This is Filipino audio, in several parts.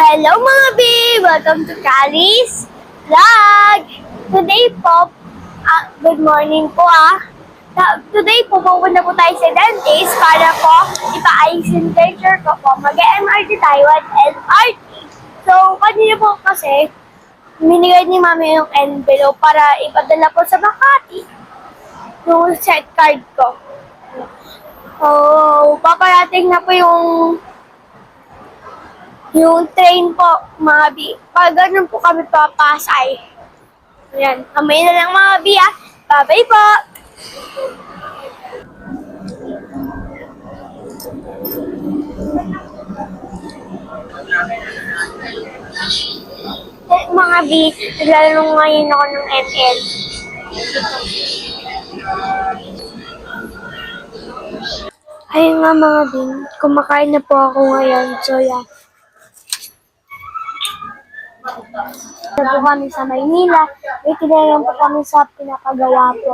Hello mga B! Welcome to Kali's Vlog! Today po, ah, good morning po ah. Today po, pupunta po tayo sa dentist para po ipa-ayos yung temperature ko po. Mag-MRT tayo at LRT. So, kanina po kasi, minigay ni mami yung envelope para ipadala po sa Makati. Yung set card ko. Oh, paparating na po yung yung train po, mga bi. Pag ganun po kami papasay. Ayan. Kamay na lang mga bi ah. Bye-bye po. Eh, mga bi, naglalaro ngayon ako ng ML. Ayun nga mga bin, kumakain na po ako ngayon. So, yeah. Po kami sa Maynila. May tinayang po kami sa pinakagawa po.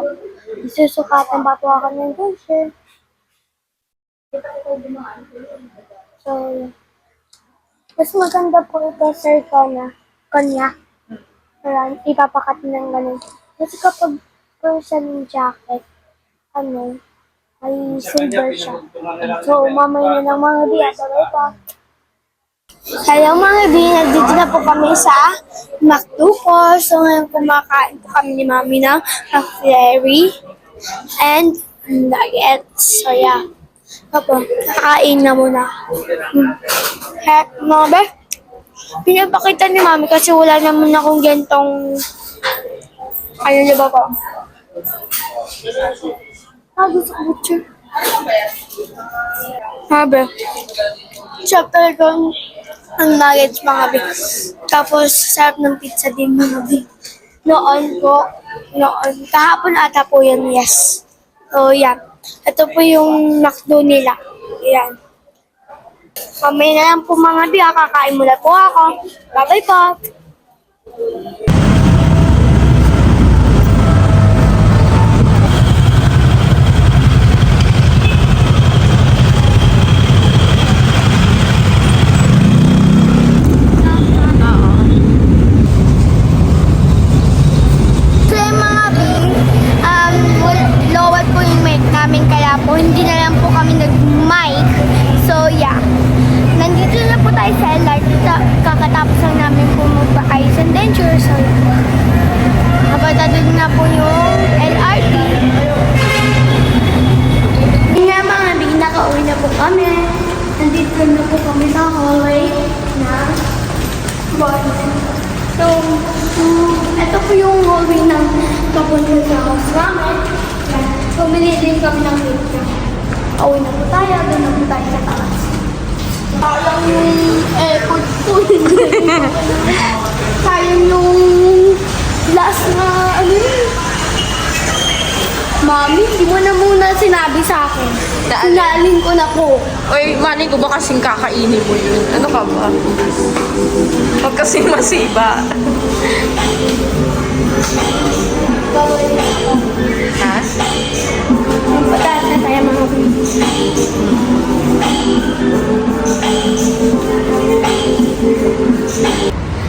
Isusukatan pa po ako ng t-shirt. So. Mas maganda po ito, Sir Kona. Konya. Parang ipapakat ng ganun. Kasi kapag person jacket, ano, ay silver siya. So, mamaya na ng mga biya. Sabay pa. Hello mga bi, nandito na po kami sa McDo. So ngayon kumakain po kami ni Mami ng McFlurry and nuggets. So yeah. Opo, kakain na muna. Hmm. He, mga be, pinapakita ni Mami kasi wala naman akong gantong ano niya ba po? Ah, gusto ko picture. Sabi, siya talagang ang nuggets mga bi. Tapos, sarap ng pizza din mga bi. Noon po, noon, kahapon ata po yan, yes. So, yan. Ito po yung McDo nila. Yan. Mamaya na lang po mga bi, ah. kakain muna po ako. Bye-bye po. Na po yung LRT. Yun nga mga B, nakauwi na po kami. Nandito na po kami sa hallway na Boston. So, ito po yung hallway ng papunta sa house namin. Yan. Pumili din kami ng pizza. Pauwi na po tayo. Doon na po tayo sa taas. Parang yung airport po. Sayang yung sinabi sa akin. Daan. Sinalin ko na po. Oy, mali ko ba kasing kakainin mo yun? Ano ka ba? Huwag kasing masiba. Na. Ha? Pataas na tayo mga.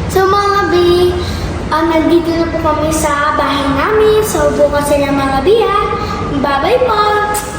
So mga B, um, nandito na po kami sa bahay namin. So bukas sila mga B ha. Bye-bye po!